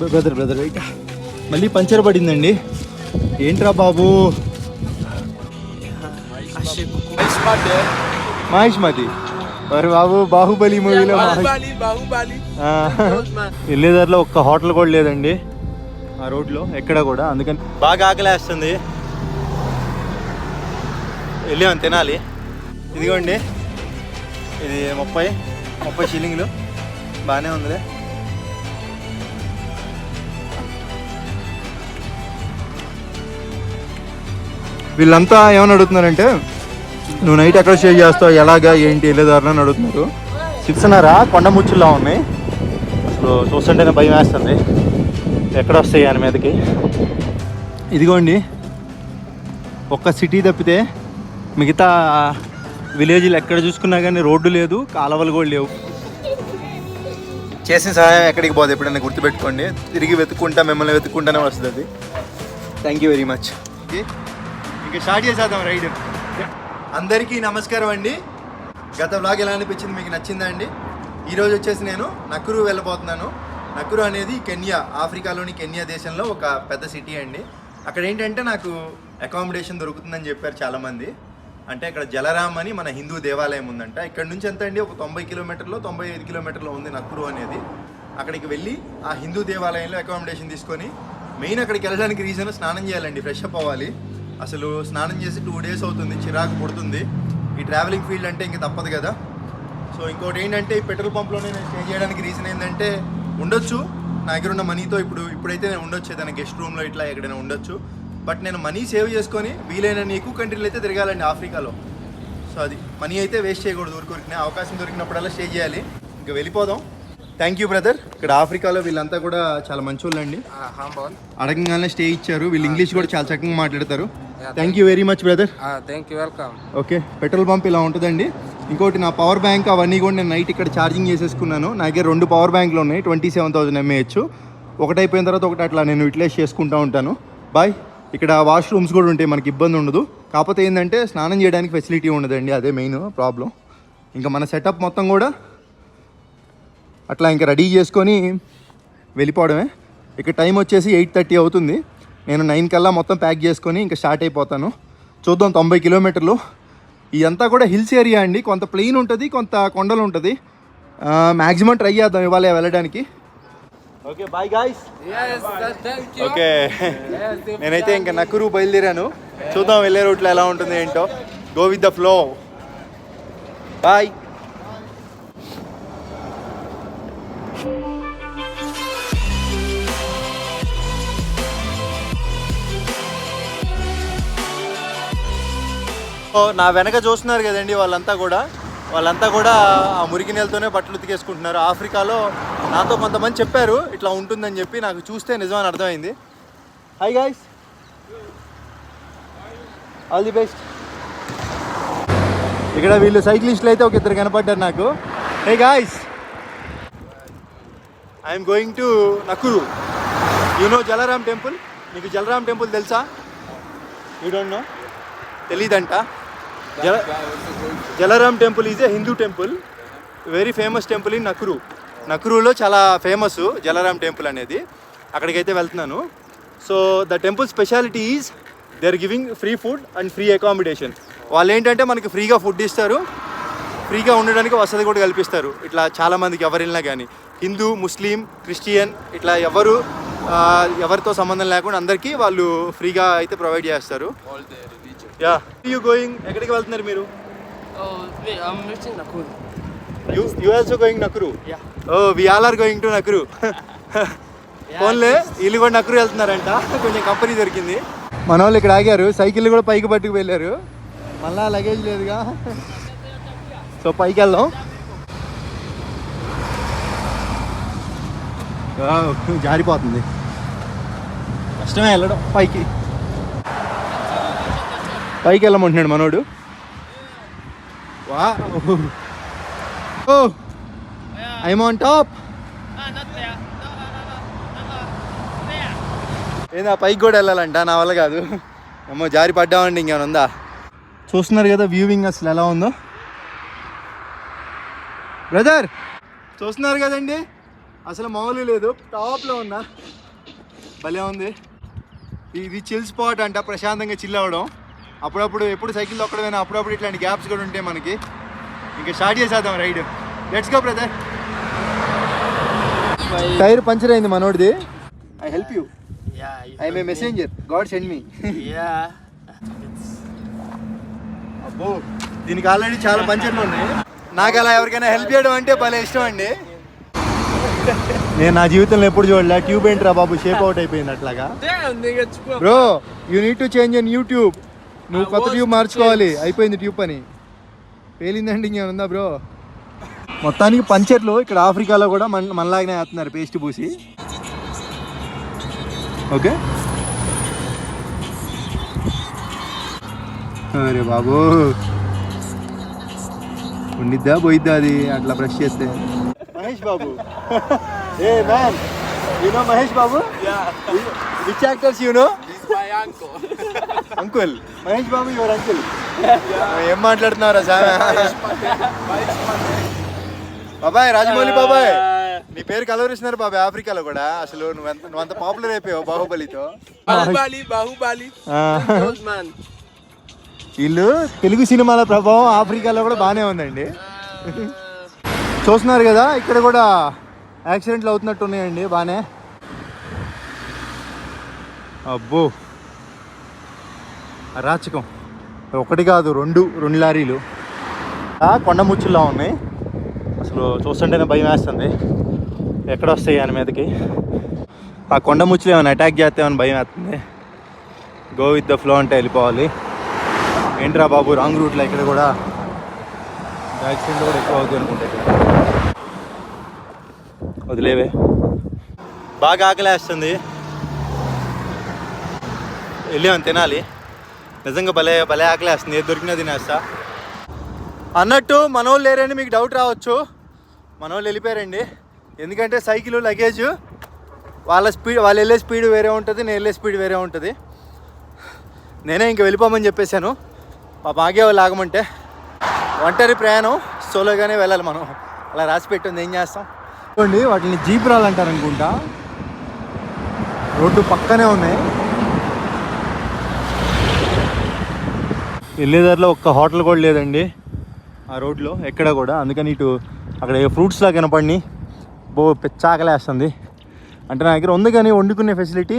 Brother brother wait మళ్ళీ puncture పడిందండి. ఏంట్రా బాబు? మహేష్ మతి మరి బాబు బాహుబలి మూవీలో బాహుబలి వెళ్ళేదారిలో ఒక్క హోటల్ కూడా లేదండి. ఆ రోడ్లో ఎక్కడ కూడా. అందుకని బాగా ఆకలేస్తుంది. వెళ్ళామని తినాలి. ఇదిగోండి. ఇది ముప్పై ముప్పై షిల్లింగ్లు. బాగానే ఉందిలే. వీళ్ళంతా ఏమని అడుగుతున్నారంటే నువ్వు నైట్ ఎక్కడ స్టే చేస్తావు? ఎలాగా? ఏంటి? వెళ్ళేదారులు అని అడుగుతున్నారు. చిప్స్నారా కొండ ముచ్చుల్లా ఉన్నాయి అసలు చూస్తుంటేనే భయం వేస్తుంది. ఎక్కడ వస్తాయి అని మీదకి? ఇదిగోండి. ఒక్క సిటీ తప్పితే మిగతా విలేజ్లు ఎక్కడ చూసుకున్నా కానీ రోడ్డు లేదు కాలువలు కూడా లేవు. చేసిన సహాయం ఎక్కడికి పోదు. ఎప్పుడైనా గుర్తుపెట్టుకోండి. తిరిగి వెతుక్కుంటా మిమ్మల్ని వెతుక్కుంటానే వస్తుంది అది. థ్యాంక్ యూ వెరీ మచ్ ఇంకా స్టార్ట్ చేసేద్దాం రైడ్. అందరికీ నమస్కారం అండి. గత బ్లాగ్ ఎలా అనిపించింది మీకు నచ్చిందా అండి? ఈరోజు వచ్చేసి నేను నక్కురు వెళ్ళబోతున్నాను. నక్కురు అనేది కెన్యా ఆఫ్రికాలోని కెన్యా దేశంలో ఒక పెద్ద సిటీ అండి. అక్కడ ఏంటంటే నాకు అకామిడేషన్ దొరుకుతుందని చెప్పారు చాలామంది. అంటే అక్కడ జలరామ్ అని మన హిందూ దేవాలయం ఉందంట. ఇక్కడ నుంచి ఎంత అండి? ఒక తొంభై కిలోమీటర్లో తొంభై ఐదు కిలోమీటర్లో ఉంది నక్కురు అనేది. అక్కడికి వెళ్ళి ఆ హిందూ దేవాలయంలో అకామిడేషన్ తీసుకొని మెయిన్ అక్కడికి వెళ్ళడానికి రీజన్ స్నానం చేయాలండి ఫ్రెష్ అప్ అవ్వాలి. అసలు స్నానం చేసి టూ డేస్ అవుతుంది చిరాకు పుడుతుంది. ఈ ట్రావెలింగ్ ఫీల్డ్ అంటే ఇంక తప్పదు కదా. సో ఇంకోటి ఏంటంటే ఈ పెట్రోల్ పంప్లోనే నేను స్టే చేయడానికి రీజన్ ఏంటంటే ఉండొచ్చు. నా దగ్గర ఉన్న మనీతో ఇప్పుడు ఇప్పుడైతే నేను ఉండొచ్చు ఏదైనా గెస్ట్ రూమ్లో ఇట్లా ఎక్కడైనా ఉండొచ్చు. బట్ నేను మనీ సేవ్ చేసుకొని వీలైన ఎక్కువ కంట్రీలు అయితే తిరగాలండి ఆఫ్రికాలో. సో అది మనీ అయితే వేస్ట్ చేయకూడదు ఊరికొరికిన. అవకాశం దొరికినప్పుడల్లా స్టే చేయాలి. ఇంకా వెళ్ళిపోదాం. థ్యాంక్ యూ బ్రదర్ ఇక్కడ ఆఫ్రికాలో వీళ్ళంతా కూడా చాలా మంచి వాళ్ళండి అడగంగానే స్టే ఇచ్చారు. వీళ్ళు ఇంగ్లీష్ కూడా చాలా చక్కగా మాట్లాడతారు. Thank you very much brother thank you welcome okay petrol pump ఇలా ఉంటుందండి. ఇంకోటి నా పవర్ బ్యాంక్ అవన్నీ కూడా నేను నైట్ ఇక్కడ ఛార్జింగ్ చేసేసుకున్నాను. నాకే రెండు పవర్ బ్యాంక్లు ఉన్నాయి ట్వంటీ సెవెన్ థౌసండ్ ఎంఏహెచ్ అయిపోయిన తర్వాత ఒకటి అట్లా నేను యూటిలైజ్ చేసుకుంటూ ఉంటాను. బాయ్ ఇక్కడ వాష్రూమ్స్ కూడా ఉంటాయి మనకి ఇబ్బంది ఉండదు. కాకపోతే ఏంటంటే స్నానం చేయడానికి ఫెసిలిటీ ఉండదండి అదే మెయిన్ ప్రాబ్లం ఇంకా మన సెటప్ మొత్తం కూడా అట్లా ఇంకా రెడీ చేసుకొని వెళ్ళిపోవడమే. ఇక టైం వచ్చేసి ఎయిట్ థర్టీ అవుతుంది. నేను నైన్ కల్లా మొత్తం ప్యాక్ చేసుకొని ఇంకా స్టార్ట్ అయిపోతాను. చూద్దాం తొంభై కిలోమీటర్లు. ఇదంతా కూడా హిల్స్ ఏరియా అండి. కొంత ప్లెయిన్ ఉంటుంది కొంత కొండలు ఉంటుంది. మ్యాక్సిమం ట్రై చేద్దాం ఇవాళ వెళ్ళడానికి. Okay bye guys. ఓకే. నేనైతే ఇంకా నకురు బయలుదేరాను. చూద్దాం వెళ్ళే రూట్లో ఎలా ఉంటుంది ఏంటో. Go with the flow boy నా వెనక చూస్తున్నారు కదండి వాళ్ళంతా కూడా. వాళ్ళంతా కూడా ఆ మురికి నీళ్ళతోనే బట్టలు ఉతికేసుకుంటున్నారు. ఆఫ్రికాలో నాతో కొంతమంది చెప్పారు ఇట్లా ఉంటుందని చెప్పి నాకు చూస్తే నిజమని అర్థమైంది. Hi guys all the best ఇక్కడ వీళ్ళు సైక్లిస్టులు అయితే ఒక ఇద్దరు కనపడ్డారు నాకు. Hey guys I'm going to Nakuru you know Jalaram temple మీకు జలరామ్ టెంపుల్ తెలుసా? You don't know తెలీదంట. Jala Jalaram temple is a Hindu temple. Very famous temple in Nakuru నక్రూలో చాలా ఫేమస్ జలరామ్ టెంపుల్ అనేది. అక్కడికైతే వెళ్తున్నాను. So the temple speciality is they are giving free food and free accommodation వాళ్ళు ఏంటంటే మనకి ఫ్రీగా food ఇస్తారు. ఫ్రీగా ఉండడానికి వసతి కూడా కల్పిస్తారు. ఇట్లా చాలామందికి ఎవరినా కానీ హిందూ ముస్లిం క్రిస్టియన్ ఇట్లా ఎవరు ఎవరితో సంబంధం లేకుండా అందరికీ వాళ్ళు ఫ్రీగా అయితే ప్రొవైడ్ చేస్తారు. యా యూ గోయింగ్ ఎక్కడికి వెళ్తున్నారు మీరు? You you also going Nakuru oh we all are going to Nakuru ఫోన్లే వీళ్ళు కూడా నక్రు వెళ్తున్నారంట. కొంచెం కంపెనీ దొరికింది. మన వాళ్ళు ఇక్కడ ఆగారు. సైకిల్ కూడా పైకి పట్టుకు వెళ్ళారు. మళ్ళా లగేజ్ లేదుగా. సో పైకి వెళ్దాం. జారిపోతుంది. కష్టమే వెళ్ళడం. పైకి. పైకి వెళ్ళమంటున్నాడు మనోడు. వా ఓ. ఐమ్ ఆన్ టాప్ ఏందా పైకి కూడా వెళ్ళాలంట? నా వల్ల కాదు. అమ్మో జారి పడ్డామండి ఇంకేమైనా ఉందా? చూస్తున్నారు కదా వ్యూవింగ్ అసలు ఎలా ఉందో? బ్రదర్ చూస్తున్నారు కదండి? అసలు మామూలు లేదు. టాప్లో ఉన్నా. భలే ఉంది. ఇది చిల్ స్పాట్ అంట ప్రశాంతంగా చిల్ అవ్వడం. అప్పుడప్పుడు ఎప్పుడు సైకిల్ తొక్కడమైనా అప్పుడప్పుడు ఇట్లాంటి గ్యాప్స్ కూడా ఉంటాయి మనకి. ఇంకా స్టార్ట్ చేసేద్దాం ride let's go brother tyre puncture అయింది మనోడిది. I help you. I may messenger god send me. అబ్బో దీనికి ఆల్రెడీ చాలా పంచర్లు ఉన్నాయి. నాకు అలా ఎవరికైనా హెల్ప్ చేయడం అంటే భలే ఇష్టం అండి. నేను నా జీవితంలో ఎప్పుడు చూడలే. ట్యూబ్ ఏంట్రా బాబు? షేప్ అవుట్ అయిపోయింది అట్లాగా. Bro you need to change an YouTube నువ్వు కొత్త ట్యూబ్ మార్చుకోవాలి. అయిపోయింది ట్యూబ్ పని. పేలిందండి ఇంకేముందా బ్రో మొత్తానికి పంచర్లు ఇక్కడ ఆఫ్రికాలో కూడా మన మనలాగానే వేస్తున్నారు పేస్ట్ పూసి. ఓకే. అరే బాబు. ఉండిద్దా పోయిద్దా అది? అట్లా బ్రష్ చేస్తే. Mahesh Babu. Hey man you know Mahesh Babu. Which actors you know uncle Mahesh Babu your uncle ఏం మాట్లాడుతున్నారా సామె? బాబాయ్ రాజమౌళి బాబాయ్. నీ పేరు కలవరిస్తున్నారు బాబాయ్ ఆఫ్రికాలో కూడా. అసలు నువ్వు ఎంత నువ్వు అంత పాపులర్ అయిపోయావు బాహుబలితో. Those man. వీళ్ళు తెలుగు సినిమాల ప్రభావం ఆఫ్రికాలో కూడా బాగానే ఉందండి. చూస్తున్నారు కదా ఇక్కడ కూడా యాక్సిడెంట్లు అవుతున్నట్టు ఉన్నాయండి బాగానే. అబ్బో. అరాచకం. ఒకటి కాదు రెండు రెండు లారీలు. కొండ ముచ్చుల్లా ఉన్నాయి. అసలు చూస్తుంటేనే భయం వేస్తుంది. ఎక్కడ వస్తాయి ఆయన మీదకి? ఆ కొండ ముచ్చులు ఏమైనా అటాక్ చేస్తామని భయం వేస్తుంది? గో విత్ ద ఫ్లో అంటే వెళ్ళిపోవాలి. ఏంట్రా బాబు రాంగ్ రూట్లో ఇక్కడ కూడా? యాక్సిడెంట్ కూడా ఎక్కువ అవుతుంది అనుకుంటా ఇక్కడ. వదిలేవే. బాగా ఆకలేస్తుంది వెళ్ళామని తినాలి. నిజంగా భలే భలే ఆకలేస్తుంది ఏది దొరికినా తినేస్తా. అన్నట్టు మనోళ్ళు లేరని మీకు డౌట్ రావచ్చు. మనోళ్ళు వెళ్ళిపోయారండి. ఎందుకంటే సైకిల్ లగేజ్ వాళ్ళ స్పీడ్ వాళ్ళు వెళ్ళే స్పీడ్ వేరే ఉంటుంది నేను వెళ్ళే స్పీడ్ వేరే ఉంటుంది. నేనే ఇంక వెళ్ళిపోమని చెప్పేశాను. మా బాగే వాళ్ళు ఆగమంటే ఒంటరి ప్రయాణం సోలోగానే వెళ్ళాలి మనం. అలా రాసి పెట్టింది ఏం చేస్తాం? చూడండి వాటిని జీప్ అంటారు అనుకుంటా రోడ్డు పక్కనే ఉన్నాయి. వెళ్ళేదారిలో ఒక్క హోటల్ కూడా లేదండి ఆ రోడ్లో ఎక్కడ కూడా. అందుకని ఇటు అక్కడ ఫ్రూట్స్ లాగా కనపడి బో పెచ్చాకలేస్తుంది అంటే నా దగ్గర ఉంది కానీ వండుకునే ఫెసిలిటీ.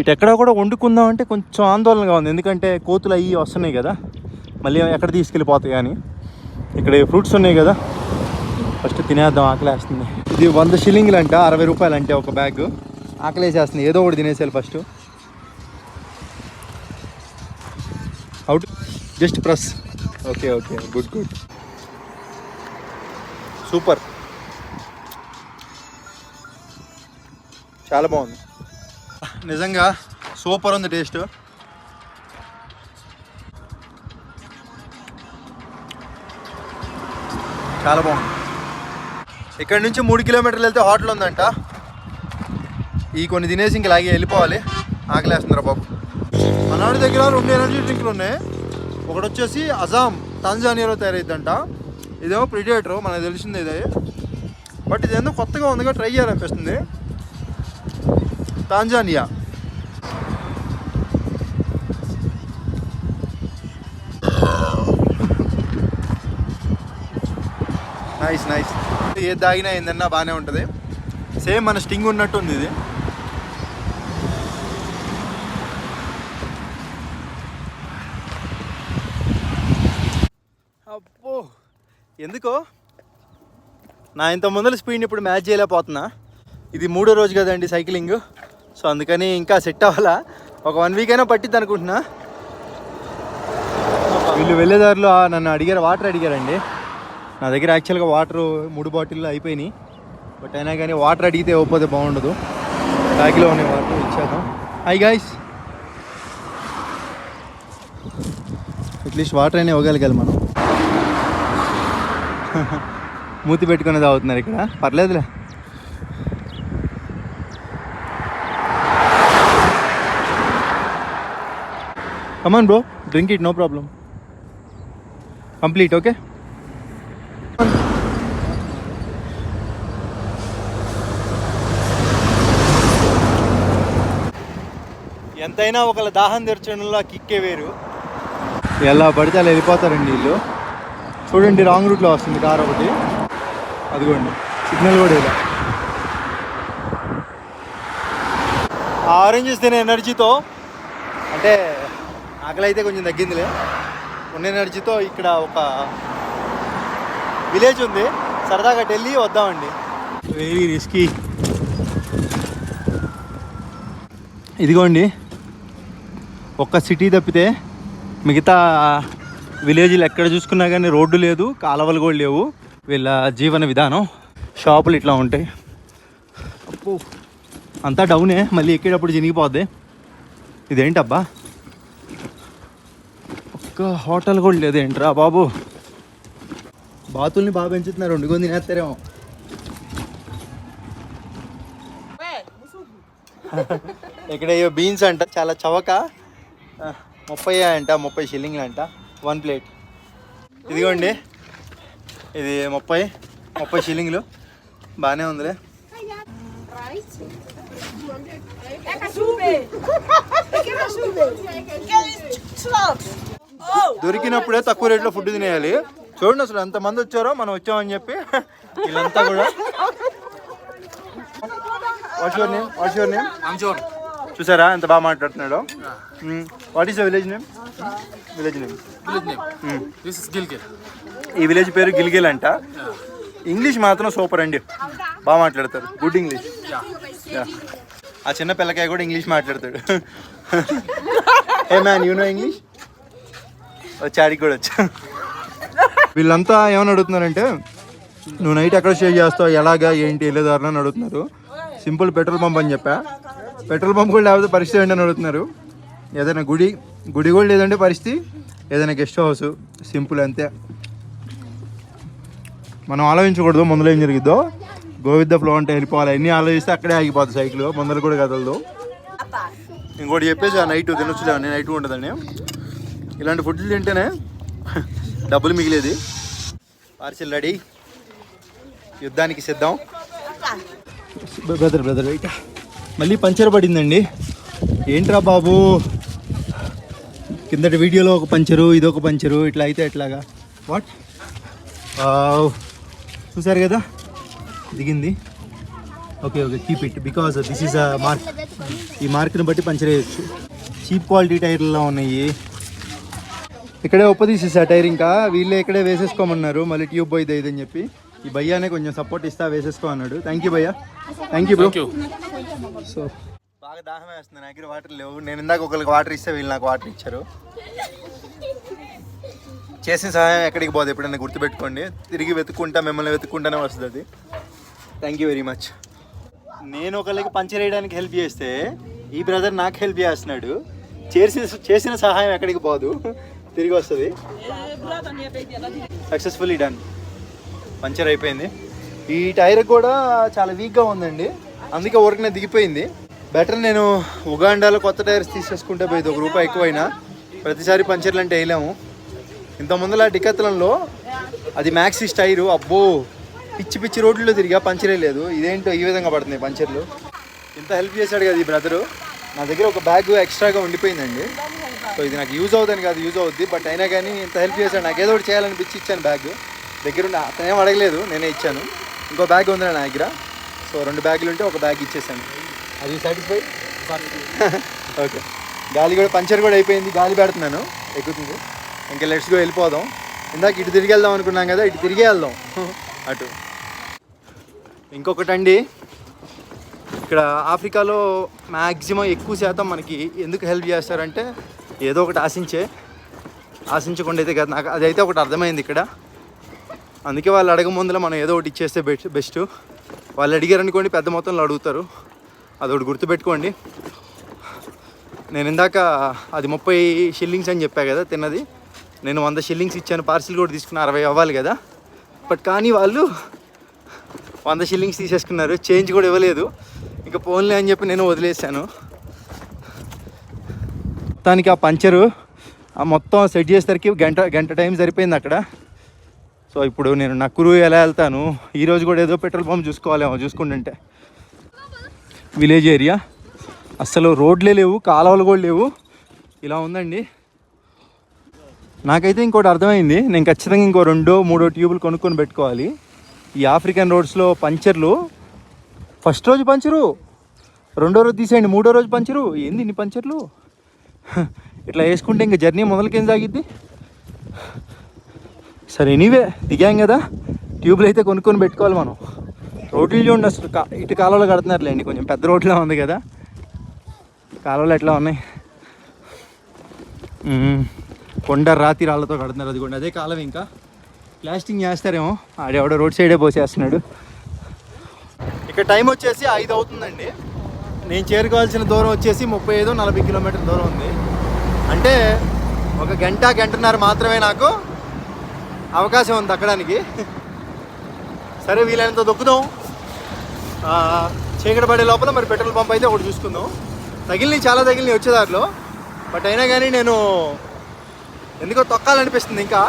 ఇటు ఎక్కడ కూడా వండుకుందాం అంటే కొంచెం ఆందోళనగా ఉంది. ఎందుకంటే కోతులు అవి వస్తున్నాయి కదా. మళ్ళీ ఎక్కడ తీసుకెళ్ళిపోతాయి కానీ. ఇక్కడ ఫ్రూట్స్ ఉన్నాయి కదా. ఫస్ట్ తినేద్దాం ఆకలేస్తుంది. ఇది వంద షిల్లింగ్లు అంట అరవై రూపాయలు అంటే ఒక బ్యాగ్. ఆకలేసేస్తుంది. ఏదో ఒకటి తినేసేయాలి first. Just press. Okay okay. Good good. Super. చాలా బాగుంది. నిజంగా సూపర్ ఉంది టేస్ట్. చాలా బాగుంది. ఇక్కడ నుంచి మూడు కిలోమీటర్లు వెళ్తే హోటల్ ఉందంట. ఈ కొన్ని తినేసి ఇంక లాగే వెళ్ళిపోవాలి. ఆకలేస్తుందిరా బాబు? మనవాడి దగ్గర రెండు ఎనర్జీ డ్రింక్లు ఉన్నాయి. ఒకటి వచ్చేసి అజాం తాంజానియాలో తయారైద్దంట. ఇదేమో ప్రిడేటర్ మనకు తెలిసింది ఇదే. బట్ ఇదేందో కొత్తగా ఉందిగా ట్రై చేయాలనిపిస్తుంది. తాంజానియా. నైస్ నైస్ ఏది తాగినా ఏందన్నా బాగానే ఉంటుంది. సేమ్ మన స్టింగ్ ఉన్నట్టు ఉంది ఇది అబ్బో ఎందుకో? నా ఇంత ముందర స్పీడ్ ఇప్పుడు మ్యాచ్ చేయలేకపోతున్నా. ఇది మూడో రోజు కదండి సైక్లింగ్ సో అందుకని ఇంకా సెట్ అవ్వాలా? ఒక వన్ వీక్ అయినా పట్టిద్ది అనుకుంటున్నా. వీళ్ళు వెళ్ళేదారిలో నన్ను అడిగారు వాటర్ అడిగారండి. నా దగ్గర యాక్చువల్గా వాటర్ మూడు బాటిల్లో అయిపోయినాయి. బట్ అయినా కానీ వాటర్ అడిగితే ఇవ్వకపోతే బాగుండదు. బ్యాగ్లో ఉన్నాయి వాటర్ ఇచ్చేద్దాం. హై గాయస్ అట్లీస్ట్ వాటర్ అయినా ఇవ్వగలగాలి మనం. మూతి పెట్టుకునే తాగుతున్నారు ఇక్కడ. పర్లేదులే. Come on bro drink it no problem complete okay ఎంతైనా ఒకళ్ళ దాహం తెరచడంలో కిక్కే వేరు. ఎలా పడితే అలా వెళ్ళిపోతారండి వీళ్ళు. చూడండి రాంగ్ రూట్లో వస్తుంది కార్ ఒకటి. అదిగోండి సిగ్నల్ కూడా ఇలా. ఆరెంజెస్ తినే ఎనర్జీతో అంటే ఆకలి అయితే కొంచెం తగ్గిందిలే. ఉన్న ఎనర్జీతో ఇక్కడ ఒక విలేజ్ ఉంది. సరదాగా ఢిల్లీ వద్దామండి. వెరీ రిస్కీ ఇదిగోండి ఒక్క సిటీ తప్పితే మిగతా విలేజ్లు ఎక్కడ చూసుకున్నా కానీ రోడ్డు లేదు కాలువలు కూడా లేవు. వీళ్ళ జీవన విధానం షాపులు ఇట్లా ఉంటాయి. అప్పు అంతా డౌనే మళ్ళీ ఎక్కేటప్పుడు చినిగిపోద్ది. ఇదేంటబ్బా? ఒక్క హోటల్ కూడా లేదేంట్రా బాబు? బాతుల్ని బాగా పెంచుతున్నారు వండుకొని తినేస్తారేమో. ఇక్కడ బీన్స్ అంట చాలా చవక. ముప్పై అంట ముప్పై షిల్లింగ్లు అంట. One plate. ఇదిగోండి. ఇది ముప్పై ముప్పై షిల్లింగ్లు. బాగానే ఉందిలే. దొరికినప్పుడే తక్కువ రేట్లో ఫుడ్ తినేయాలి. చూడండి అసలు ఎంతమంది వచ్చారో మనం వచ్చామని చెప్పి. వీళ్ళంతా కూడా. What's your name what's your name చూసారా? ఎంత బాగా మాట్లాడుతున్నాడు? What is the village name village name. ఈ విలేజ్ పేరు గిల్గిల్ అంట. ఇంగ్లీష్ మాత్రం సూపర్ అండి. బాగా మాట్లాడతారు. Good English. ఆ చిన్న పిల్లకాయ కూడా ఇంగ్లీష్ మాట్లాడతాడు. Hey man you know English వచ్చాడికి కూడా వచ్చా. వీళ్ళంతా ఏమని అడుగుతున్నారంటే నువ్వు నైట్ ఎక్కడ స్టే చేస్తావు? ఎలాగా? ఏంటి? వెళ్ళేదారులు అని అడుగుతున్నారు. సింపుల్ పెట్రోల్ పంప్ అని చెప్పా. పెట్రోల్ పంప్ కూడా లేకపోతే పరిస్థితి ఏంటని అడుగుతున్నారు. ఏదైనా గుడి గుడి కూడా లేదంటే పరిస్థితి. ఏదైనా గెస్ట్ హౌస్ సింపుల్ అంతే. మనం ఆలోచించకూడదు ముందులో ఏం జరిగిద్దో. గోవిద్ద ఫ్లో అంటే వెళ్ళిపోవాలి. అన్నీ ఆలోచిస్తే అక్కడే ఆగిపోతుంది సైకిల్. ముందర కూడా కదలదు. ఇంకోటి చెప్పేసి ఆ నైట్ తినొచ్చులే అని నైట్ ఉంటుందండి. ఇలాంటి ఫుడ్లు తింటేనే డబ్బులు మిగిలేది. Parcel ready. యుద్ధానికి సిద్ధం. బ్రదర్ బ్రదర్ వెయిట్ మళ్ళీ పంచర్ పడిందండి. ఏంట్రా బాబు? కిందటి వీడియోలో ఒక పంచరు ఇదొక పంచరు ఇట్లా అయితే ఎట్లాగా? వాట్ చూసారు కదా? దిగింది. Okay okay keep it because this is a mark ఈ మార్క్ని బట్టి పంచర్ వేయచ్చు. చీప్ క్వాలిటీ టైర్లలో ఉన్నాయి. ఇక్కడే ఒప్పదీసేసా టైర్ ఇంకా. వీళ్ళే ఇక్కడే వేసేసుకోమన్నారు. మళ్ళీ ట్యూబ్ పోయిద్ది అని చెప్పి. ఈ భయ్యానే కొంచెం సపోర్ట్ ఇస్తా వేసేసుకో అన్నాడు. థ్యాంక్ యూ భయ్యా. Thank you bro. సో బాగా దాహం వేస్తుంది. నా దగ్గర వాటర్ లేవు. నేను ఇందాక ఒకరికి వాటర్ ఇస్తే వీళ్ళు నాకు వాటర్ ఇచ్చారు. చేసిన సహాయం ఎక్కడికి పోదు. ఎప్పుడైనా గుర్తుపెట్టుకోండి. తిరిగి వెతుక్కుంటా మిమ్మల్ని వెతుక్కుంటానే వస్తుంది అది. థ్యాంక్ యూ వెరీ మచ్ నేను ఒకరికి పంచర్ వేయడానికి హెల్ప్ చేస్తే ఈ బ్రదర్ నాకు హెల్ప్ చేస్తున్నాడు. చేసిన చేసిన సహాయం ఎక్కడికి పోదు. తిరిగి వస్తుంది. సక్సెస్ఫుల్లీ డన్ పంచర్ అయిపోయింది. ఈ టైర్ కూడా చాలా వీక్గా ఉందండి. అందుకే ఊరికనే దిగిపోయింది. బెటర్ నేను ఉగాండాలో కొత్త టైర్స్ తీసేసుకుంటే పోయింది. ఒక రూపాయి ఎక్కువైనా. ప్రతిసారి పంచర్లు అంటే వేయలేము. ఇంత ముందల డికత్లంలో అది మ్యాక్సిస్ టైరు. అబ్బో! పిచ్చి పిచ్చి రోడ్లలో తిరిగా పంచరే లేదు. ఇదేంటో ఈ విధంగా పడుతున్నాయి పంచర్లు. ఇంత హెల్ప్ చేశాడు కదా ఈ బ్రదరు నా దగ్గర ఒక బ్యాగ్ ఎక్స్ట్రాగా ఉండిపోయిందండి. సో ఇది నాకు యూజ్ అవుతుంది కాదు యూజ్ అవుద్ది. బట్ అయినా కానీ ఇంత హెల్ప్ చేశాడు. నాకు ఏదో ఒకటి చేయాలనిపించి ఇచ్చాను బ్యాగ్ దగ్గరుండి అతనేం అడగలేదు నేనే ఇచ్చాను. ఇంకో బ్యాగ్ ఉంది నా దగ్గర. సో రెండు బ్యాగులు ఉంటే ఒక బ్యాగ్ ఇచ్చేసాను. అది సాటిస్ఫై ఓకే. గాలి కూడా పంచర్ కూడా అయిపోయింది. గాలి పెడుతున్నాను. ఎక్కుతుంది. ఇంకా లెట్స్ గో వెళ్ళిపోదాం. ఇందాక ఇటు తిరిగి వెళ్దాం అనుకున్నాం కదా ఇటు తిరిగే వెళ్దాం. అటు. ఇంకొకటండి. ఇక్కడ ఆఫ్రికాలో మ్యాక్సిమం ఎక్కువ శాతం మనకి ఎందుకు హెల్ప్ చేస్తారంటే ఏదో ఒకటి ఆశించే ఆశించకుండా అయితే కదా. నాకు అదైతే ఒకటి అర్థమైంది ఇక్కడ. అందుకే వాళ్ళు అడగ ముందులో మనం ఏదో ఒకటి ఇచ్చేస్తే బెస్ట్ బెస్ట్. వాళ్ళు అడిగారు అనుకోండి పెద్ద మొత్తంలో అడుగుతారు. అదొకటి గుర్తుపెట్టుకోండి. నేను ఇందాక అది ముప్పై షిల్లింగ్స్ అని చెప్పా కదా తిన్నది. నేను వంద షిల్లింగ్స్ ఇచ్చాను పార్సిల్ కూడా తీసుకున్న అరవై అవ్వాలి కదా. బట్ కానీ వాళ్ళు వంద షిల్లింగ్స్ తీసేసుకున్నారు చేంజ్ కూడా ఇవ్వలేదు. ఇంకా పోన్లే అని చెప్పి నేను వదిలేసాను మొత్తానికి ఆ పంచరు ఆ మొత్తం సెట్ చేసేసరికి గంట గంట టైం సరిపోయింది అక్కడ. సో ఇప్పుడు నేను నక్కురు ఎలా వెళ్తాను? ఈరోజు కూడా ఏదో పెట్రోల్ పంప్ చూసుకోవాలేమో చూసుకుంటుంటే. Village area. అసలు రోడ్లే లేవు కాలువలు కూడా లేవు. ఇలా ఉందండి. నాకైతే ఇంకోటి అర్థమైంది. నేను ఖచ్చితంగా ఇంకో రెండో మూడో ట్యూబులు కొనుక్కొని పెట్టుకోవాలి. ఈ ఆఫ్రికన్ రోడ్స్లో పంచర్లు. ఫస్ట్ రోజు పంచరు. రెండో రోజు తీసేయండి మూడో రోజు పంచరు. ఏంది ఇన్ని పంచర్లు? ఇట్లా వేసుకుంటే ఇంకా జర్నీ మొదలకేం సాగిద్ది? సరే ఎనీవే దిగాం కదా. ట్యూబ్లు అయితే కొనుక్కొని పెట్టుకోవాలి మనం. రోడ్లు చూడండి అసలు. కా- ఇటు కాలువలో కడుతున్నారులేండి కొంచెం పెద్ద రోడ్లా ఉంది కదా. కాలువలు ఎట్లా ఉన్నాయి? కొండ రాతి రాళ్ళతో కడుతున్నారు అది కూడా అదే కాలం ఇంకా. ప్లాస్టింగ్ చేస్తారేమో. ఆడెవడో రోడ్ సైడే పోసేస్తున్నాడు. ఇక టైం వచ్చేసి ఐదు అవుతుందండి. నేను చేరుకోవాల్సిన దూరం వచ్చేసి ముప్పై ఐదు నలభై కిలోమీటర్ దూరం ఉంది. అంటే ఒక గంట గంటన్నర మాత్రమే నాకు అవకాశం ఉంది దక్కడానికి సరే వీలైనంత దొక్కుదాం. చీకటి పడే లోపల మరి పెట్రోల్ పంప్ అయితే ఒకటి చూసుకుందాం. తగిలినాయి చాలా తగిలినాయి వచ్చేదారిలో బట్ అయినా కానీ నేను ఎందుకో తొక్కాలనిపిస్తుంది ఇంకా.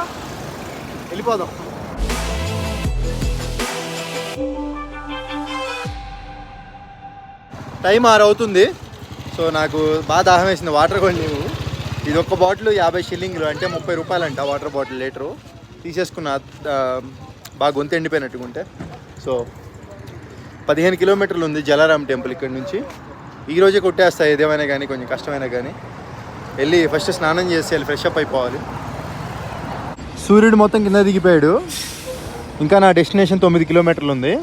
వెళ్ళిపోదాం. టైం ఆరు అవుతుంది. సో నాకు బాగా దాహం వేసింది. వాటర్ కూడా ఇది ఒక్క బాటిల్ యాభై షిల్లింగ్లు అంటే ముప్పై రూపాయలు అంట వాటర్ బాటిల్ లీటరు. తీసేసుకున్న బాగా గొంతు ఎండిపోయినట్టుగా ఉంటే. సో పదిహేను కిలోమీటర్లు ఉంది జలారాం టెంపుల్ ఇక్కడ నుంచి. ఈరోజే కొట్టేస్తాయి ఏదేమైనా కానీ కొంచెం కష్టమైనా కానీ. వెళ్ళి ఫస్ట్ స్నానం చేసి వెళ్ళి ఫ్రెష్ అప్ అయిపోవాలి. సూర్యుడు మొత్తం కింద దిగిపోయాడు. ఇంకా నా డెస్టినేషన్ తొమ్మిది కిలోమీటర్లు ఉంది.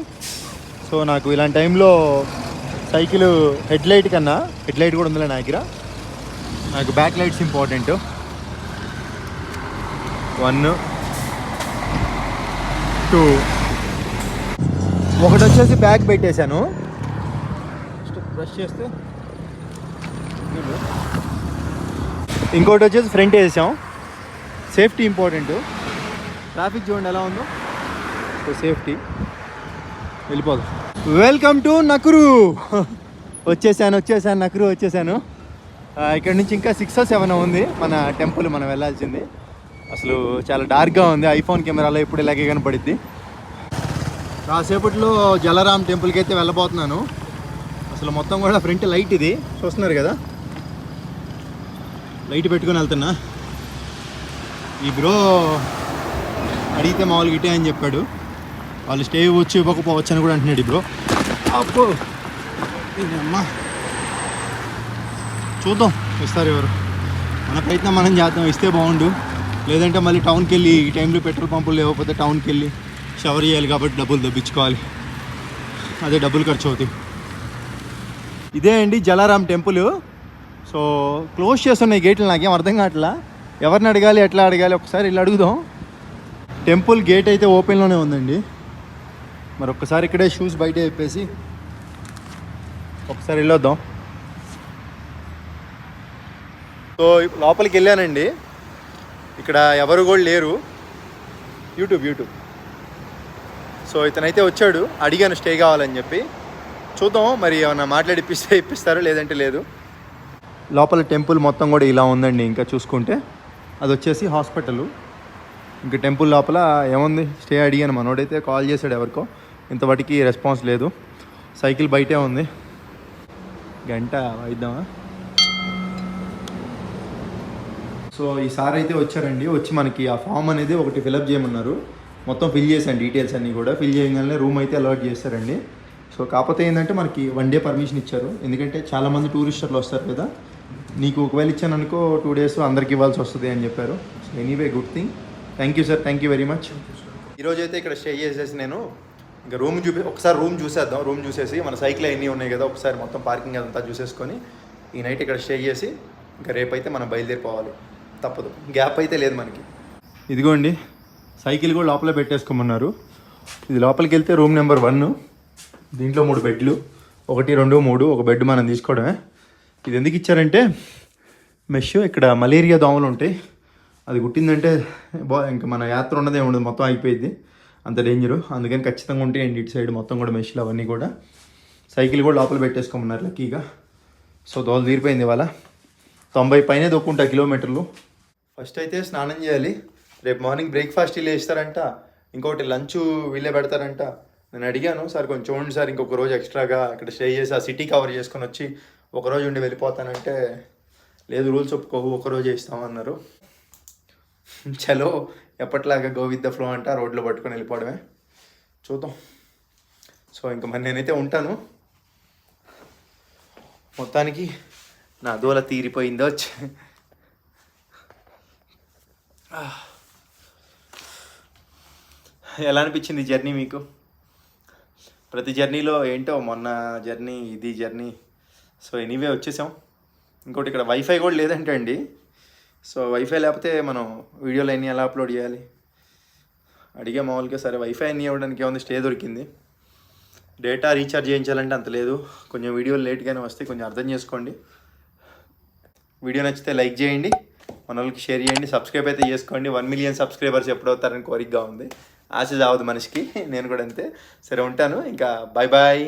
సో నాకు ఇలాంటి టైంలో సైకిల్ హెడ్ లైట్ కన్నా హెడ్ లైట్ కూడా ఉందిలే నా దగ్గర. నాకు back lights important. One two. ఒకటి వచ్చేసి బ్యాగ్ పెట్టేశాను. బ్రష్ చేస్తే ఇంకోటి వచ్చేసి ఫ్రంట్ వేసాం. సేఫ్టీ ఇంపార్టెంట్ ట్రాఫిక్ చూడండి ఎలా ఉందో. సో సేఫ్టీ వెళ్ళిపోదాం. వెల్కమ్ టు నకురు వచ్చేసాను వచ్చేసాను నకురు వచ్చేసాను. ఇక్కడ నుంచి ఇంకా సిక్స్ సెవెన్ ఉంది. మన టెంపుల్ మనం వెళ్ళాల్సింది. అసలు చాలా డార్క్గా ఉంది. ఐఫోన్ కెమెరాలో ఇప్పుడు ఇలాగే కనపడిద్ది. కాసేపట్లో జలరాం టెంపుల్కి అయితే వెళ్ళబోతున్నాను. అసలు మొత్తం కూడా ఫ్రంట్ లైట్ ఇది. చూస్తున్నారు కదా? లైట్ పెట్టుకొని వెళ్తున్నా. ఈ బ్రో అడిగితే మామూలుగా ఇటే అని చెప్పాడు. వాళ్ళు స్టే వచ్చి ఇవ్వకపోవచ్చు అని కూడా అంటున్నాడు ఈ బ్రో అబ్బో! అమ్మా చూద్దాం. ఇస్తారు ఎవరు? మన ప్రయత్నం మనం చేద్దాం. ఇస్తే బాగుండు. లేదంటే మళ్ళీ టౌన్కి వెళ్ళి ఈ టైంలో పెట్రోల్ పంపులు లేకపోతే టౌన్కి వెళ్ళి షవర్ చేయాలి కాబట్టి డబ్బులు దబ్బించుకోవాలి అదే డబ్బులు ఖర్చు అవుతాయి. ఇదే అండి జలారాం టెంపుల్. సో క్లోజ్ చేస్తున్నాయి గేట్లు నాకేం అర్థం కావట్లా? ఎవరిని అడగాలి ఎట్లా అడగాలి? ఒకసారి వెళ్ళి అడుగుదాం. టెంపుల్ గేట్ అయితే ఓపెన్లోనే ఉందండి. మరి ఒక్కసారి ఇక్కడే షూస్ బయట చెప్పేసి ఒకసారి వెళ్ళొద్దాం. సో లోపలికి వెళ్ళానండి. ఇక్కడ ఎవరు కూడా లేరు. యూట్యూబ్ యూట్యూబ్ సో ఇతనైతే వచ్చాడు. అడిగాను స్టే కావాలని చెప్పి. చూద్దాం మరి ఏమన్నా మాట్లాడిపిస్తే ఇప్పిస్తారు లేదంటే లేదు. లోపల టెంపుల్ మొత్తం కూడా ఇలా ఉందండి ఇంకా చూసుకుంటే. అది వచ్చేసి హాస్పిటల్. ఇంకా టెంపుల్ లోపల ఏముంది? స్టే అడిగాను మనోడైతే కాల్ చేశాడు ఎవరికో. ఇంతవాటికి రెస్పాన్స్ లేదు. సైకిల్ బయటే ఉంది. గంట వైద్దామా సో ఈసారి అయితే వచ్చారండి. వచ్చి మనకి ఆ ఫామ్ అనేది ఒకటి ఫిలప్ చేయమన్నారు. మొత్తం ఫిల్ చేశాను డీటెయిల్స్ అన్నీ కూడా. ఫిల్ చేయగానే రూమ్ అయితే అలాట్ చేస్తారండి. సో కాకపోతే ఏంటంటే మనకి వన్ డే పర్మిషన్ ఇచ్చారు. ఎందుకంటే చాలామంది టూరిస్టర్లు వస్తారు కదా. నీకు ఒకవేళ ఇచ్చాను అనుకో టూ డేస్ అందరికి ఇవ్వాల్సి వస్తుంది అని చెప్పారు. So anyway good thing. Thank you sir. Thank you very much. ఈరోజు అయితే ఇక్కడ స్టే చేసేసి నేను ఇంకా రూమ్ చూపి ఒకసారి రూమ్ చూసేద్దాం. రూమ్ చూసేసి మన సైకిల్ అన్నీ ఉన్నాయి కదా. ఒకసారి మొత్తం పార్కింగ్ అదంతా చూసేసుకొని ఈ నైట్ ఇక్కడ స్టే చేసి ఇంకా రేపైతే మనం బయలుదేరిపోవాలి. తప్పదు. గ్యాప్ అయితే లేదు మనకి. ఇదిగోండి సైకిల్ కూడా లోపల పెట్టేసుకోమన్నారు. ఇది లోపలికి వెళ్తే రూమ్ నెంబర్ వన్ దీంట్లో మూడు బెడ్లు ఒకటి రెండు మూడు ఒక బెడ్ మనం తీసుకోవడమే. ఇది ఎందుకు ఇచ్చారంటే మెష్ ఇక్కడ మలేరియా దోమలు ఉంటాయి. అది కుట్టిందంటే బా ఇంకా మన యాత్ర ఉన్నదే ఉండదు మొత్తం అయిపోయింది. అంత డేంజరు. అందుకని ఖచ్చితంగా ఉంటాయండి ఇటు సైడ్ మొత్తం కూడా మెష్లు అవన్నీ కూడా. సైకిల్ కూడా లోపల పెట్టేసుకోమన్నారు లక్కీగా. సో దోమలు తీరిపోయింది ఇవాళ. తొంభై పైనే దొక్కుంటా కిలోమీటర్లు. ఫస్ట్ అయితే స్నానం చేయాలి. రేపు మార్నింగ్ బ్రేక్ఫాస్ట్ వీళ్ళే ఇస్తారంట ఇంకోటి లంచ్ వీళ్ళే పెడతారంట. నేను అడిగాను సార్ కొంచెం చూడండి సార్ ఇంకొక రోజు ఎక్స్ట్రాగా ఇక్కడ స్టే చేసి ఆ సిటీ కవర్ చేసుకొని వచ్చి ఒకరోజు ఉండి వెళ్ళిపోతానంటే లేదు రూల్స్ ఒప్పుకోవు ఒకరోజే ఇస్తామన్నారు చలో ఎప్పట్లాగా గో విత్ ద ఫ్లో అంట రోడ్లో పట్టుకొని వెళ్ళిపోవడమే. చూద్దాం. సో ఇంకా మరి నేనైతే ఉంటాను. మొత్తానికి నా దూల తీరిపోయిందో ఎలా అనిపించింది జర్నీ మీకు? ప్రతి జర్నీలో ఏంటో మొన్న జర్నీ ఇది జర్నీ. సో ఎనీవే వచ్చేసాం. ఇంకోటి ఇక్కడ వైఫై కూడా లేదంటే అండి. సో వైఫై లేకపోతే మనం వీడియోలు అన్నీ ఎలా అప్లోడ్ చేయాలి? అడిగే మామూలుగా సరే వైఫై అన్నీ ఇవ్వడానికి ఏముంది? స్టే దొరికింది. డేటా రీఛార్జ్ చేయించాలంటే అంత లేదు. కొంచెం వీడియోలు లేట్గానే వస్తాయి కొంచెం అర్థం చేసుకోండి. వీడియో నచ్చితే లైక్ చేయండి. మన వాళ్ళకి షేర్ చేయండి. సబ్స్క్రైబ్ అయితే చేసుకోండి. వన్ మిలియన్ సబ్స్క్రైబర్స్ ఎప్పుడవుతారని కోరికగా ఉంది. ఆశ చావదు మనిషికి. నేను కూడా అంతే. సరే ఉంటాను. ఇంకా బాయ్ బాయ్